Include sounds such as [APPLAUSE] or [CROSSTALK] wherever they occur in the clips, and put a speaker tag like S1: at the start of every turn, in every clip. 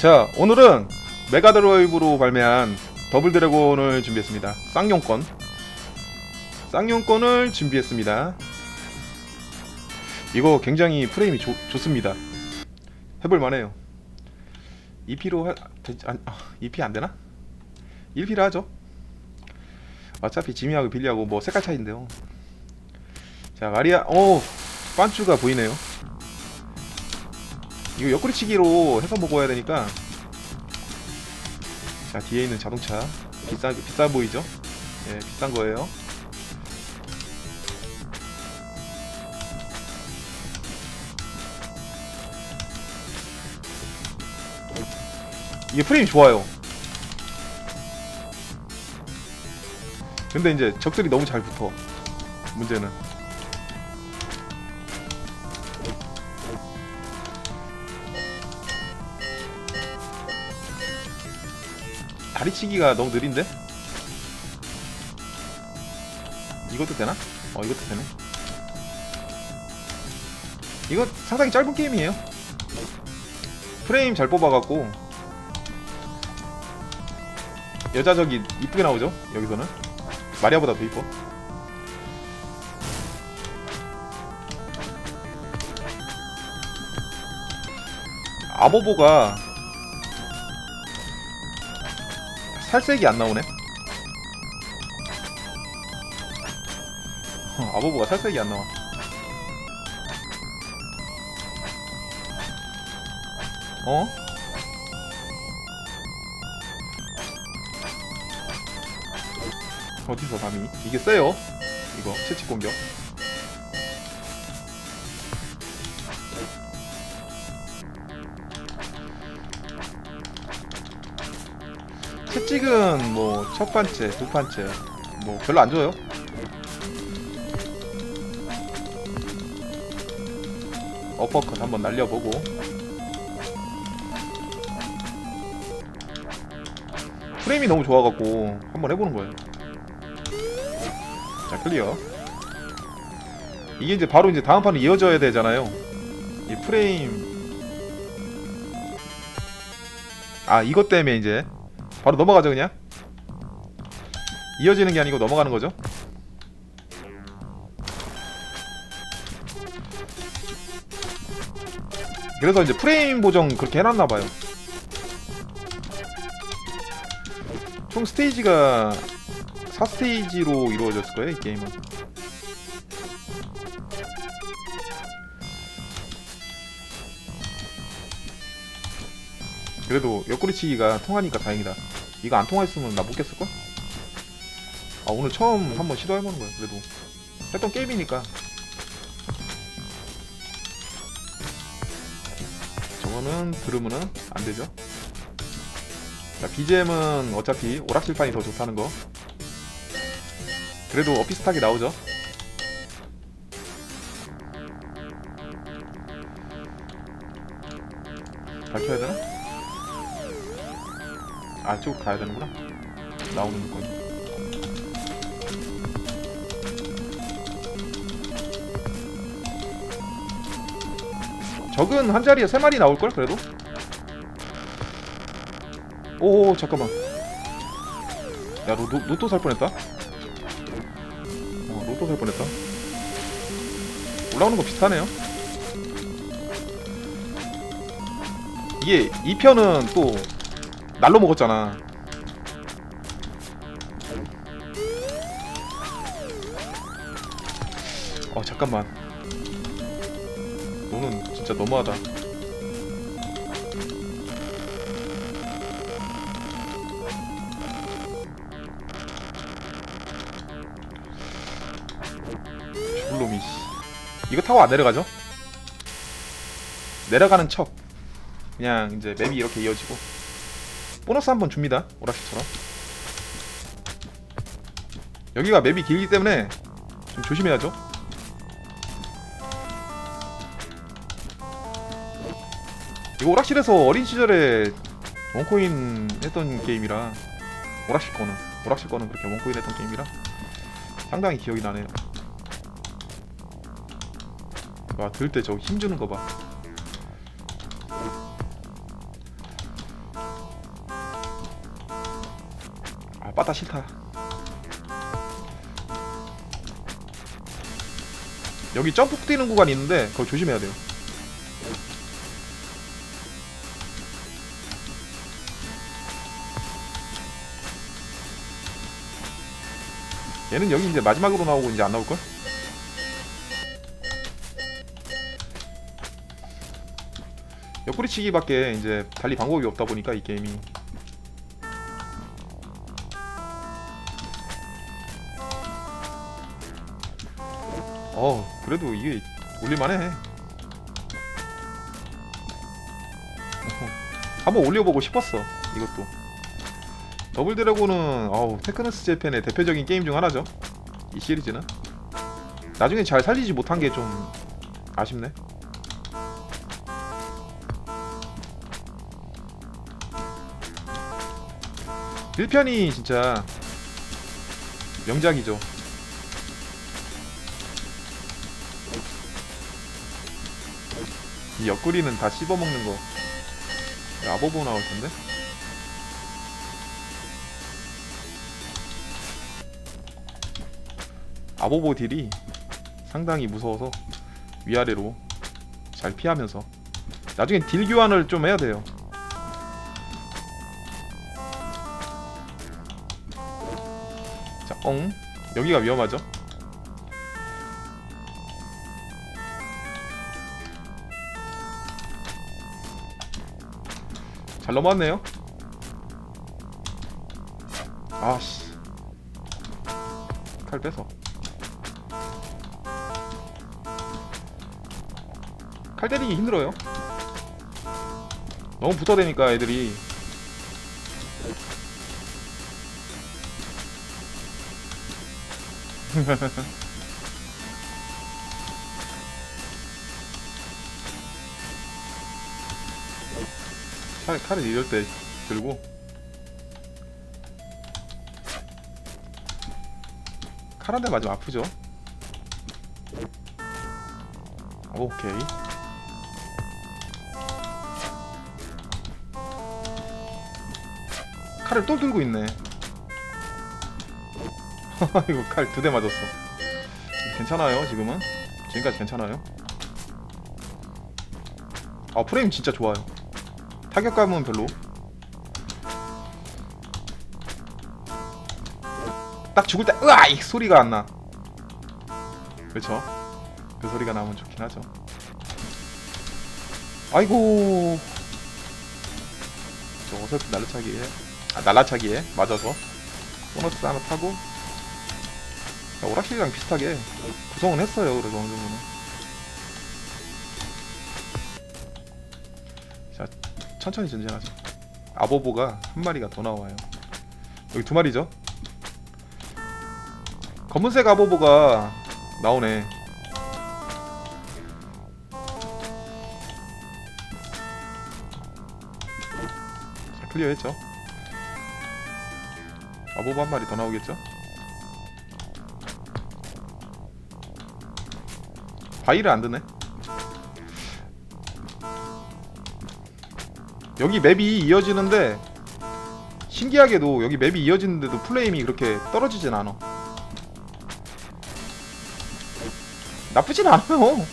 S1: 자 오늘은 메가드라이브로 발매한 더블 드래곤을 준비했습니다. 쌍용권. 쌍용권을 준비했습니다. 이거 굉장히 프레임이 좋, 좋습니다. 해볼만해요. 2P로 하, 되지, 안, 아, 2P 안되나? 1P로 하죠. 어차피 지미하고 빌리하고 뭐 색깔 차이인데요. 자 마리아 오 반추가 보이네요 이거 옆구리치기로 해서 먹어야 되니까 자 뒤에 있는 자동차 비싸 비싸 보이죠? 예 비싼 거예요. 이게 프레임 좋아요. 근데 이제 적들이 너무 잘 붙어. 문제는. 다리치기가 너무 느린데? 이것도 되나? 어 이것도 되네. 이거 상당히 짧은 게임이에요. 프레임 잘 뽑아갖고. 여자 적이 이쁘게 나오죠? 여기서는? 마리아보다 더 이뻐. 아보보가 살색이 안 나오네. 어, 아보보가 살색이 안 나와. 어? 어디서 감히? 이게 세요. 이거 채찍 공격. 채찍은 뭐첫 판째, 두 판째 뭐 별로 안 줘요. 어퍼컷 한번 날려보고 프레임이 너무 좋아갖고 한번 해보는 거예요. 자 클리어. 이게 이제 바로 이제 다음 판으로 이어져야 되잖아요. 이 프레임 아 이것 때문에 이제 바로 넘어가죠 그냥. 이어지는 게 아니고 넘어가는 거죠. 그래서 이제 프레임 보정 그렇게 해놨나 봐요. 총 스테이지가 4스테이지로 이루어졌을 거예요 이 게임은 그래도 옆구리치기가 통하니까 다행이다. 이거 안 통했으면 나 못 깼을걸? 아 오늘 처음 한번 시도해보는 거야 그래도 했던 게임이니까 저거는 들으면은 안 되죠 자 BGM은 어차피 오락실판이 더 좋다는 거 그래도 어피스하게 나오죠 밝혀야 되나? 아, 쭉 가야 되는구나. 나오는 건. 적은 한 자리에 세 마리 나올 걸 그래도. 오, 잠깐만. 야, 로, 로, 로또 살 뻔했다. 어, 로또 살 뻔했다. 올라오는 거 비슷하네요. 이게 2편은 또 날로 먹었잖아. 어 잠깐만. 너는 진짜 너무하다. 죽을놈이 씨. 이거 타고 안 내려가죠? 내려가는 척. 그냥 이제 맵이 이렇게 이어지고. 보너스 한번 줍니다. 오락실처럼. 여기가 맵이 길기 때문에 좀 조심해야죠. 이거 오락실에서 어린 시절에 원코인 했던 게임이라 오락실 거는 오락실 거는 그렇게 원코인 했던 게임이라 상당히 기억이 나네요. 와 들 때 저 힘주는 거 봐. 빠따 싫다. 여기 점프 뛰는 구간이 있는데 그거 조심해야 돼요. 얘는 여기 이제 마지막으로 나오고 이제 안 나올 걸? 옆구리치기밖에 이제 달리 방법이 없다 보니까 이 게임이 어 그래도 이게 올릴만해. [LAUGHS] 한번 올려보고 싶었어 이것도. 더블 드래곤은 어우 테크너스 재팬의 대표적인 게임 중 하나죠 이 시리즈는. 나중에 잘 살리지 못한 게 좀 아쉽네. 1편이 진짜 명작이죠 이 옆구리는 다 씹어먹는 거. 아보보 나올 텐데? 아보보 딜이 상당히 무서워서 위아래로 잘 피하면서. 나중에 딜 교환을 좀 해야 돼요. 자, 엉. 여기가 위험하죠 잘 넘어왔네요. 아씨. 칼 뺏어. 칼 때리기 힘들어요. 너무 붙어대니까 애들이. [LAUGHS] 칼, 칼을 이럴 때 들고. 칼 한 대 맞으면 아프죠? 오케이. 칼을 또 들고 있네. [LAUGHS] 이거 칼 두 대 맞았어. 괜찮아요 지금은? 지금까지 괜찮아요? 아 프레임 진짜 좋아요 타격감은 별로. 딱 죽을 때 으아 이 소리가 안 나. 그렇죠? 그 소리가 나면 좋긴 하죠. 아이고. 저 어설픈 날라차기에 아 날라차기에 맞아서 보너스 하나 타고 야, 오락실이랑 비슷하게 구성은 했어요. 그래도 어느 정도는. 천천히 전쟁하죠. 아보보가 한 마리가 더 나와요. 여기 두 마리죠. 검은색 아보보가 나오네. 자, 클리어했죠. 아보보 한 마리 더 나오겠죠. 바위를 안 드네. 여기 맵이 이어지는데 신기하게도 여기 맵이 이어지는데도 플레임이 그렇게 떨어지진 않아. 나쁘진 않아요.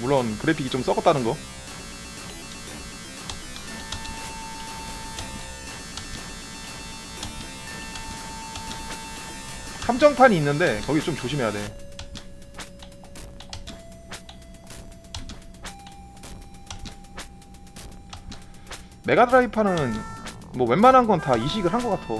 S1: 물론 그래픽이 좀 썩었다는 거. 함정판이 있는데 거기 좀 조심해야 돼 메가드라이브판은 뭐 웬만한 건 다 이식을 한 것 같아.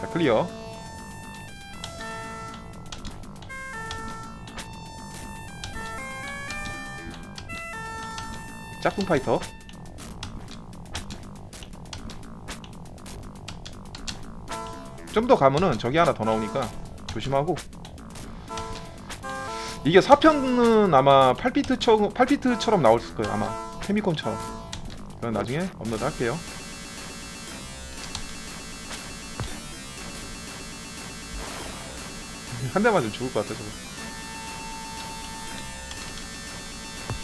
S1: 자 클리어. 짝꿍 파이터. 좀 더 가면은 저기 하나 더 나오니까 조심하고 이게 4편은 아마 8비트처럼 8비트처럼 나올 거예요. 아마 페미콘처럼. 그건 나중에 업로드 할게요. 한 대만 좀 죽을 것 같아 저거.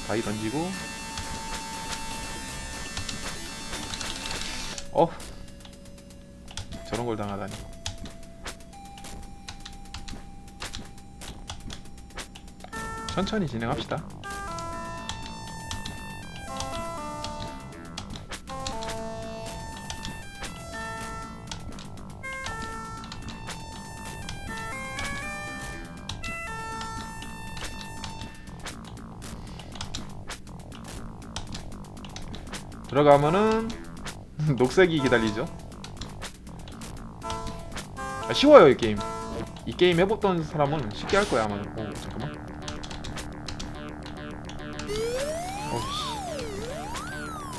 S1: 다이 던지고. 어? 저런 걸 당하다니 천천히 진행합시다 들어가면은 [LAUGHS] 녹색이 기다리죠. 아, 쉬워요 이 게임. 이 게임 해봤던 사람은 쉽게 할 거야 아마.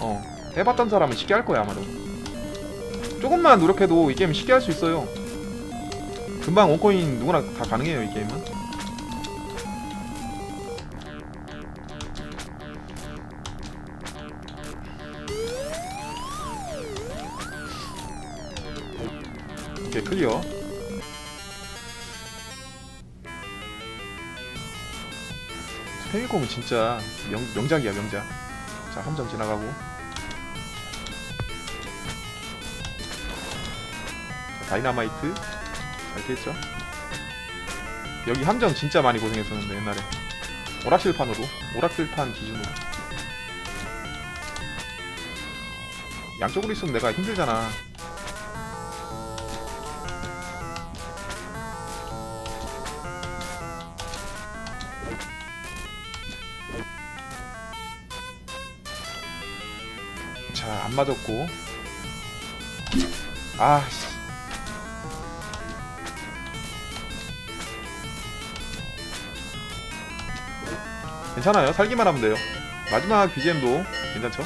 S1: 어 해봤던 사람은 쉽게 할 거야 아마도. 조금만 노력해도 이 게임 쉽게 할 수 있어요. 금방 원코인 누구나 다 가능해요 이 게임은. 오케이 클리어 페미콤은 진짜 명, 명작이야 명작 자 함정 지나가고 다이나마이트. 잘 피했죠? 여기 함정 진짜 많이 고생했었는데 옛날에. 오락실판으로. 오락실판 기준으로. 양쪽으로 있으면 내가 힘들잖아. 자, 안 맞았고. 아, 씨. 괜찮아요. 살기만 하면 돼요. 마지막 BGM도 괜찮죠?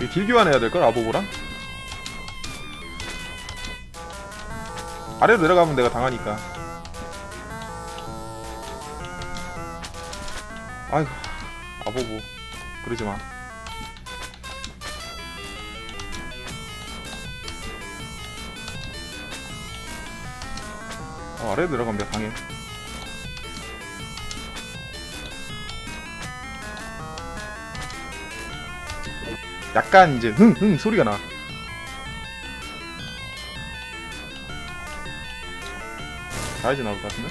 S1: 이딜 교환해야 될 걸, 아보고랑? 아래로 내려가면 내가 당하니까. 아이고 아보고 그러지 마. 어, 내려가면 내가 당해. 약간 이제 흥흥 소리가 나. 가야지 나올 것 같은데?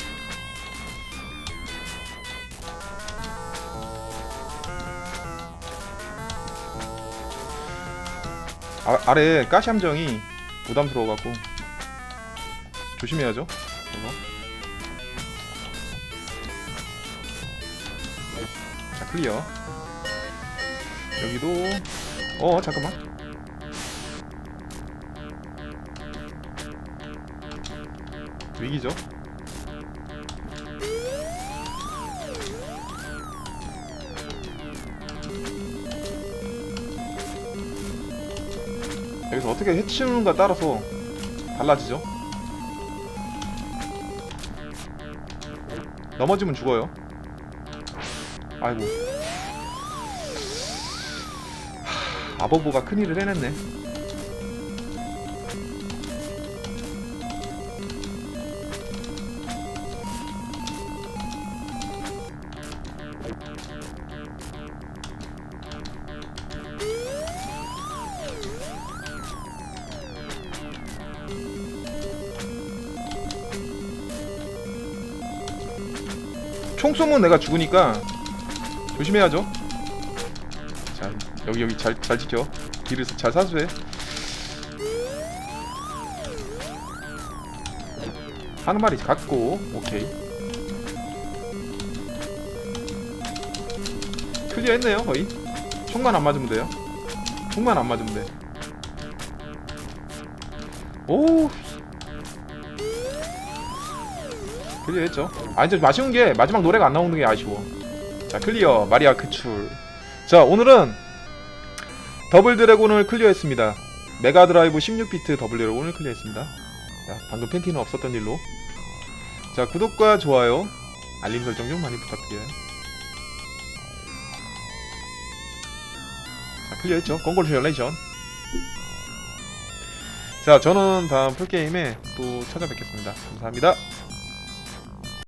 S1: 아, 아래 가시 함정이 부담스러워갖고 조심해야죠. 자 클리어. 여기도 어 잠깐만. 위기죠. 여기서 어떻게 해치우는가 따라서 달라지죠. 넘어지면 죽어요. 아이고. 하, 아버보가 큰일을 해냈네. 쏘면 내가 죽으니까 조심해야죠. 자 여기 여기 잘 잘 지켜. 길을 잘 사수해. 한 마리 갖고 오케이. 클리어 했네요 거의. 총만 안 맞으면 돼요. 총만 안 맞으면 돼. 오 클리어 했죠. 아 이제 아쉬운 게 마지막 노래가 안 나오는 게 아쉬워. 자 클리어. 마리아 크출. 자 오늘은 더블 드래곤을 클리어했습니다. 메가 드라이브 16비트 더블 드래곤을 클리어했습니다. 자 방금 팬티는 없었던 일로. 자 구독과 좋아요 알림 설정 좀 많이 부탁드려요. 자 클리어했죠. 컨그레이션 자 저는 다음 풀게임에 또 찾아뵙겠습니다. 감사합니다